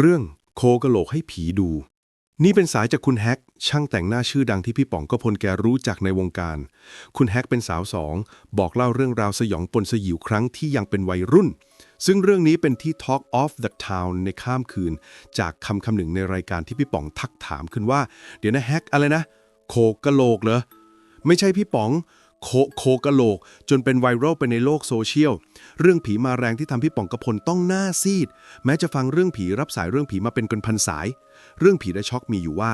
เรื่องโคกะโหลกให้ผีดู นี่เป็นสายจากคุณแฮก ช่างแต่งหน้าชื่อดังที่พี่ป๋องก็พลแกรู้จักในวงการ คุณแฮกเป็นสาวสอง บอกเล่าเรื่องราวสยองปนสยิวครั้งที่ยังเป็นวัยรุ่น ซึ่งเรื่องนี้เป็นที่ Talk of the Town ในข้ามคืน จากคำคำหนึ่งในรายการที่พี่ป๋องทักถามขึ้นว่า เดี๋ยวนะแฮกอะไรนะ โคกะโหลกเหรอไม่ใช่พี่ป๋อง โคโคกะโหลก จนเป็นไวรัลไปในโลกโซเชียล เรื่องผีมาแรงที่ทำพี่ป๋องกระพลต้องหน้าซีด แม้จะฟังเรื่องผีรับสายเรื่องผีมาเป็นกันพันสาย เรื่องผีและช็อกมีอยู่ว่า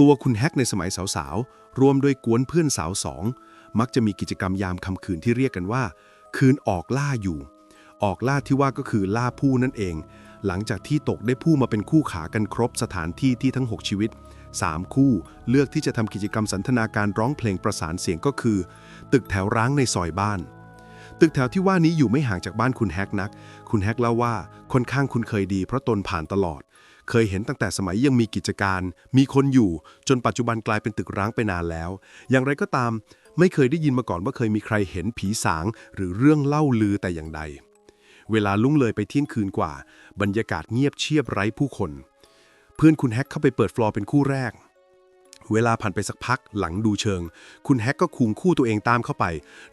ตัวคุณแฮกในสมัยสาวๆรวมโดยกวนเพื่อนสาวสองมักจะมีกิจกรรมยามค่ำคืนที่เรียกกันว่า คืนออกล่าอยู่ ออกล่าที่ว่าก็คือล่าผู้นั่นเอง หลังจากที่ตกได้ผู้มาเป็นคู่ขากันครบสถานที่ที่ทั้ง 6 ชีวิต 3 คู่เลือกที่จะทำกิจกรรมสันทนาการร้องเพลงประสานเสียงก็คือ ตึกแถวร้างในซอยบ้าน ตึกแถวที่ว่านี้อยู่ไม่ห่างจากบ้านคุณแฮกนัก คุณแฮกเล่าว่าค่อนข้างคุ้นเคยดีเพราะตนผ่านตลอด เคยเห็นตั้งแต่สมัยยังมีกิจการ มีคนอยู่ จนปัจจุบันกลายเป็นตึกร้างไปนานแล้ว อย่างไรก็ตาม ไม่เคยได้ยินมาก่อนว่าเคยมีใครเห็นผีสาง หรือเรื่องเล่าลือแต่อย่างใด เวลาลุ่งเลยไปเที่ยงคืนกว่า บรรยากาศเงียบเชียบไร้ผู้คน เพื่อนคุณแฮกเข้าไปเปิดฟลอร์เป็นคู่แรก เวลาผ่านไปสักพักหลังดูเชิง คุณแฮกก็คุมคู่ตัวเองตามเข้าไป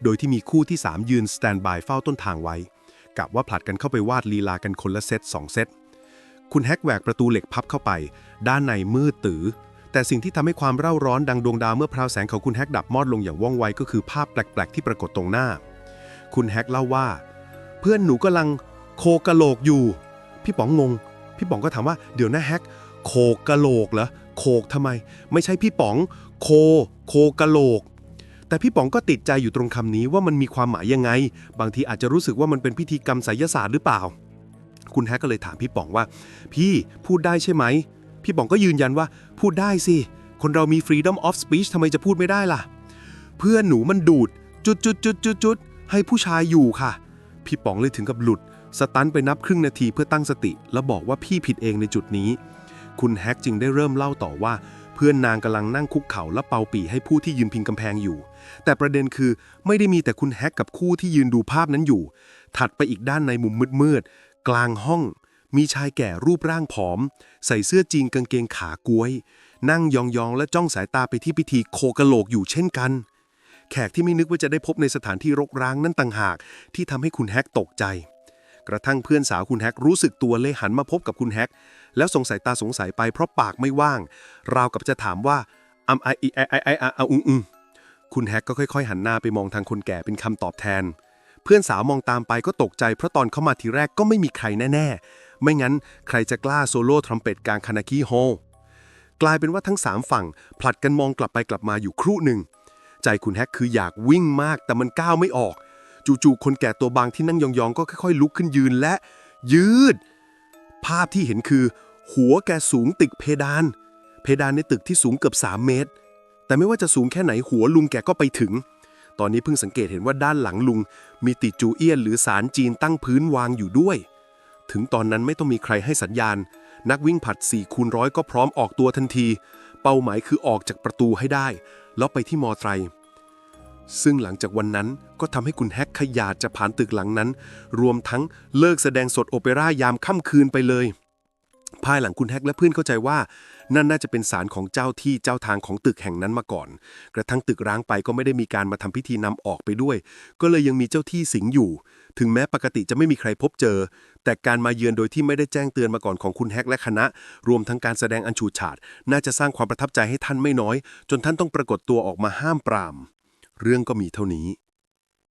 โดยที่มีคู่ที่ 3 ยืนสแตนบายเฝ้าต้นทางไว้กะว่าผลัดกันเข้าไปวาดลีลากันคนละเซตสองเซตคุณแฮกแหวกประตูเหล็กพับเข้าไป ด้านในมืดตื้อแต่สิ่งที่ทำให้ความเร่าร้อนดังดวงดาวเมื่อพราวแสงของคุณแฮกดับมอดลงอย่างว่องไวก็คือภาพแปลกๆ ที่ปรากฏตรงหน้า คุณแฮกเล่าว่า เพื่อนหนูกำลังโคกะโหลกอยู่ พี่ป๋องงง พี่ป๋องก็ถามว่าเดี๋ยวนะแฮกโคกะโหลกเหรอโคกทำไม ไม่ใช่พี่ป๋อง โค โคกะโหลก แต่พี่ป๋องก็ติดใจอยู่ตรงคำนี้ว่ามันมีความหมายยังไง บางทีอาจจะรู้สึกว่ามันเป็นพิธีกรรมไสยศาสตร์หรือเปล่า คุณแฮกก็เลยถามพี่ป๋องว่า พี่พูดได้ใช่ไหม พี่ป๋องก็ยืนยันว่าพูดได้สิ คนเรามี freedom of speech ทำไมจะพูดไม่ได้ล่ะ เพื่อนหนูมันดูด จุดจุดจุดจุดจุดให้ผู้ชายอยู่ค่ะ พี่ป๋องเลยถึงกับหลุด สตันไปนับครึ่งนาทีเพื่อตั้งสติ แล้วบอกว่าพี่ผิดเองในจุดนี้ คุณแฮกจึงได้เริ่มเล่าต่อว่า เพื่อนนางกำลังนั่งคุกเข่าและเป่าปีให้ผู้ที่ยืนพิงกำแพงอยู่ แต่ประเด็นคือไม่ได้มีแต่คุณแฮกกับคู่ที่ยืนดูภาพนั้นอยู่ ถัดไปอีกด้านในมุมมืดๆกลางห้อง มีชายแก่รูปร่างผอม ใส่เสื้อจีนกางเกงขากล้วย นั่งยองๆและจ้องสายตาไปที่พิธีโคกะโหลกอยู่เช่นกัน แขกที่ไม่นึกว่าจะได้พบในสถานที่รกร้างนั่นต่างหาก ที่ทำให้คุณแฮกตกใจ กระทั่งเพื่อนสาวคุณแฮกรู้สึกตัวเลยหันมาพบกับคุณแฮกแล้วสงสัยตาสงสัยไปเพราะปากไม่ว่าง ราวกับจะถามว่าอัมไอไอไอไออาอุงอุงคุณแฮกก็ค่อยๆ หันหน้าไปมองทางคนแก่เป็นคำตอบแทน เพื่อนสาวมองตามไปก็ตกใจเพราะตอนเข้ามาทีแรกก็ไม่มีใครแน่ๆ ไม่งั้นใครจะกล้าโซโล่ทรัมเป็ตกลางคานาคิโฮลกลายเป็นว่าทั้งสามฝั่งผลัดกันมองกลับไปกลับมาอยู่ครู่หนึ่ง ใจคุณแฮกคืออยากวิ่งมากแต่มันก้าวไม่ออก จู่ๆคนแก่ตัวบางที่นั่งยองๆ ก็ค่อยๆ ลุกขึ้นยืนและ ยืด ภาพที่เห็นคือ หัวแกสูงติดเพดาน เพดานในตึกที่สูงเกือบ 3 เมตร แต่ไม่ว่าจะสูงแค่ไหนหัวลุงแกก็ไปถึง ตอนนี้เพิ่งสังเกตเห็นว่าด้านหลังลุง มีติจูเอี้ยนหรือสารจีนตั้งพื้นวางอยู่ด้วย ถึงตอนนั้นไม่ต้องมีใครให้สัญญาณ นักวิ่งผัด4คูณร้อยก็พร้อมออกตัวทันที เป้าหมายคือออกจากประตูให้ได้ แล้วไปที่มอไตร ซึ่งหลังจากวันนั้นก็ทำให้คุณแฮกขยาดจะผ่านตึกหลังนั้น รวมทั้งเลิกแสดงสดโอเปร่ายามค่ำคืนไปเลย ภายหลังคุณแฮกและเพื่อนเข้าใจว่า นั่นน่าจะเป็นสารของเจ้าที่เจ้าทางของตึกแห่งนั้นมาก่อน กระทั่งตึกร้างไปก็ไม่ได้มีการมาทำพิธีนำออกไปด้วย ก็เลยยังมีเจ้าที่สิงอยู่ ถึงแม้ปกติจะไม่มีใครพบเจอ แต่การมาเยือนโดยที่ไม่ได้แจ้งเตือนมาก่อนของคุณแฮกและคณะ รวมทั้งการแสดงอันฉูดฉาด น่าจะสร้างความประทับใจให้ท่านไม่น้อย จนท่านต้องปรากฏตัวออกมาห้ามปราม เรื่องก็มีเท่านี้